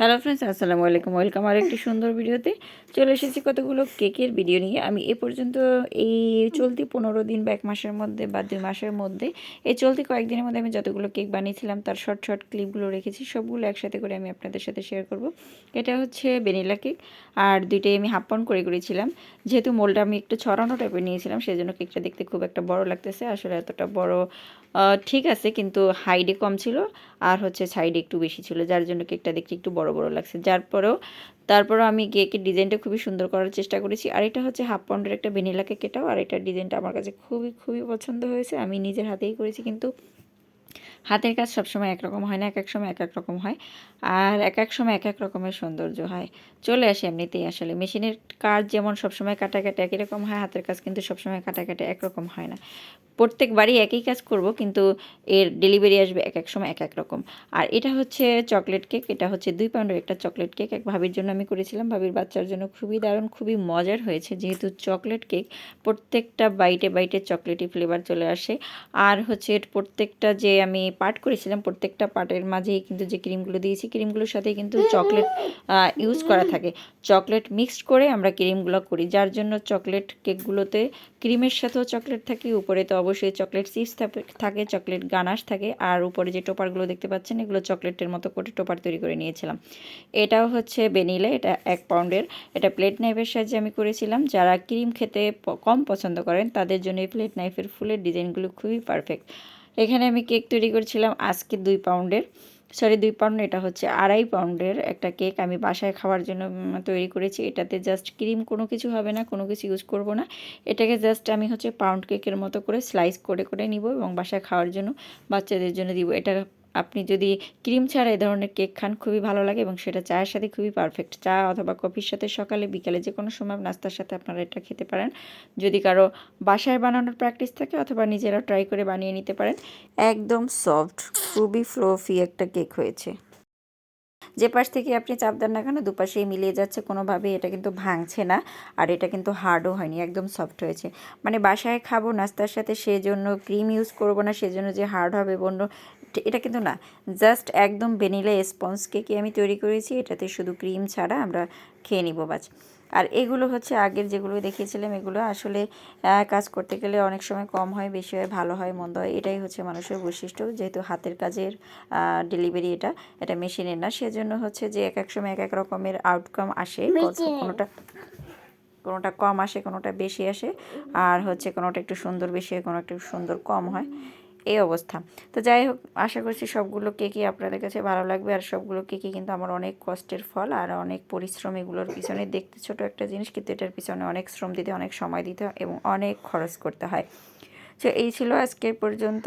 Hello friends, আসসালামু আলাইকুম। Welcome আর একটি সুন্দর ভিডিওতে। চলে এসেছি কতগুলো কেকের ভিডিও নিয়ে। আমি এ পর্যন্ত এই চলতি পনেরো দিন বা এক মাসের মধ্যে বা দুই মাসের মধ্যে এই চলতি কয়েকদিনের মধ্যে আমি যতগুলো কেক বানিয়েছিলাম, তার শর্ট শর্ট ক্লিপগুলো রেখেছি, সবগুলো একসাথে করে আমি আপনাদের সাথে শেয়ার করব। এটা হচ্ছে ভ্যানিলা কেক, আর দুইটাই আমি হাফ পাউন্ড করে করেছিলাম যেহেতু মোলটা আমি একটু ছড়ানো টাইপের নিয়েছিলাম সেই জন্য কেকটা দেখতে খুব একটা বড় লাগতেছে। আসলে এতটা বড় ঠিক আছে, কিন্তু হাইডে কম ছিল, আর হচ্ছে সাইডে একটু বেশি ছিল, যার জন্য কেকটা দেখতে একটু বড় বড় বড় লাগছে। যার পরেও তারপরও আমি কেকের ডিজাইনটা খুবই সুন্দর করার চেষ্টা করেছি। আর এটা হচ্ছে হাফ পাউন্ডের একটা ভ্যানিলা কেক এটাও আর এটার ডিজাইনটা আমার কাছে খুবই খুবই পছন্দ হয়েছে। আমি নিজের হাতেই করেছি, কিন্তু হাতের কাজ সবসময় একরকম হয় না, এক এক সময় এক এক রকম হয়। আর এক এক সময় এক এক রকমের সৌন্দর্য হয়। চলে আসে এমনিতেই আসলে। মেশিনের কাজ যেমন সবসময় কাটাকাটি একই রকম হয়, হাতের কাজ কিন্তু সবসময় কাটাকাটি একরকম হয় না। প্রত্যেকবারই একই কাজ করব, কিন্তু এর ডেলিভারি আসবে এক এক সময় এক এক রকম। আর এটা হচ্ছে চকলেট কেক এটা হচ্ছে দুই পাউন্ডের একটা চকলেট কেক এক ভাবির জন্য আমি করেছিলাম, ভাবির বাচ্চার জন্য খুবই দারুণ, খুবই মজার হয়েছে। যেহেতু চকলেট কেক প্রত্যেকটা বাইটে বাইটে চকলেটি ফ্লেভার চলে আসে। আর হচ্ছে প্রত্যেকটা যে আমি পার্ট করেছিলাম, প্রত্যেকটা পার্টের মাঝেই কিন্তু যে ক্রিমগুলো দিয়েছি ক্রিমগুলোর সাথে কিন্তু চকলেট ইউজ করা থাকে। চকলেট মিক্সড করে আমরা ক্রিমগুলো করি। যার জন্য চকলেট কেকগুলোতে ক্রিমের সাথেও চকলেট থাকে, উপরে তো অবশ্যই চকলেট চিপস থাকে চকলেট গানাশ থাকে। আর উপরে যে টোপারগুলো দেখতে পাচ্ছেন, এগুলো চকলেটের মতো করে টোপার তৈরি করে নিয়েছিলাম। এটাও হচ্ছে বেনিলে এটা এক পাউন্ডের। এটা প্লেট নাইফের সাহায্যে আমি করেছিলাম। যারা ক্রিম খেতে কম পছন্দ করেন, তাদের জন্য এই প্লেট নাইফের ফুলের ডিজাইনগুলো খুবই পারফেক্ট এখানে আমি কেক তৈরি করেছিলাম আজকে দুই পাউন্ডের। সরি, দুই পাউন্ড এটা হচ্ছে আড়াই পাউন্ডের একটা কেক আমি বাসায় খাওয়ার জন্য তৈরি করেছি। এটাতে জাস্ট ক্রিম কোনো কিছু হবে না, কোনো কিছু ইউজ করব না। এটাকে জাস্ট আমি হচ্ছে পাউন্ড কেকের মতো করে স্লাইস করে করে নিব এবং বাসায় খাওয়ার জন্য বাচ্চাদের জন্য দিব। এটা আপনি যদি ক্রিম ছাড়া এই ধরনের কেক খান, খুবই ভালো লাগে এবং সেটা চায়ের সাথে খুবই পারফেক্ট চা অথবা কফির সাথে সকালে, বিকালে যে কোনো সময় নাস্তার সাথে আপনারা এটা খেতে পারেন। যদি কারও বাসায় বানানোর প্র্যাকটিস থাকে অথবা নিজেরা ট্রাই করে বানিয়ে নিতে পারেন। একদম সফট খুবই ফ্লোফি একটা কেক হয়েছে। যে পাশ থেকে আপনি চাপ দেন না কেন, দুপাশেই মিলিয়ে যাচ্ছে, কোনোভাবেই এটা কিন্তু ভাঙছে না আর এটা কিন্তু হার্ডও হয়নি, একদম সফট হয়েছে। মানে বাসায় খাব, নাস্তার সাথে সেজন্য ক্রিম ইউজ করব না, সেজন্য যে হার্ড হবে বন্য এটা কিন্তু না জাস্ট একদম ভ্যানিলা স্পঞ্জ কেকই আমি তৈরি করেছি এটাতে শুধু ক্রিম ছাড়া আমরা খেয়ে নিব বাজ আর এগুলো হচ্ছে আগের যেগুলো দেখিয়েছিলাম এগুলো আসলে কাজ করতে গেলে অনেক সময় কম হয় বেশি হয় ভালো হয় মন্দ হয় এটাই হচ্ছে মানুষের বৈশিষ্ট্য। যেহেতু হাতের কাজের ডেলিভারি এটা এটা মেশিনের না সেজন্য হচ্ছে যে এক এক সময় এক এক রকমের আউটকাম আসে কোনোটা কোনোটা কম আসে কোনোটা বেশি আসে আর হচ্ছে কোনোটা একটু সুন্দর বেশি হয় কোনো একটু সুন্দর কম হয়। এই অবস্থা। তো যাই হোক, আশা করছি সবগুলো কেকই আপনাদের কাছে ভালো লাগবে আর সবগুলো কেকই কিন্তু আমার অনেক কষ্টের ফল আর অনেক পরিশ্রম এগুলোর পিছনে। দেখতে ছোট একটা জিনিস, কিন্তু এটার পিছনে অনেক শ্রম দিতে, অনেক সময় দিতে হয় এবং অনেক খরচ করতে হয়। তো এই ছিল আজকের পর্যন্ত।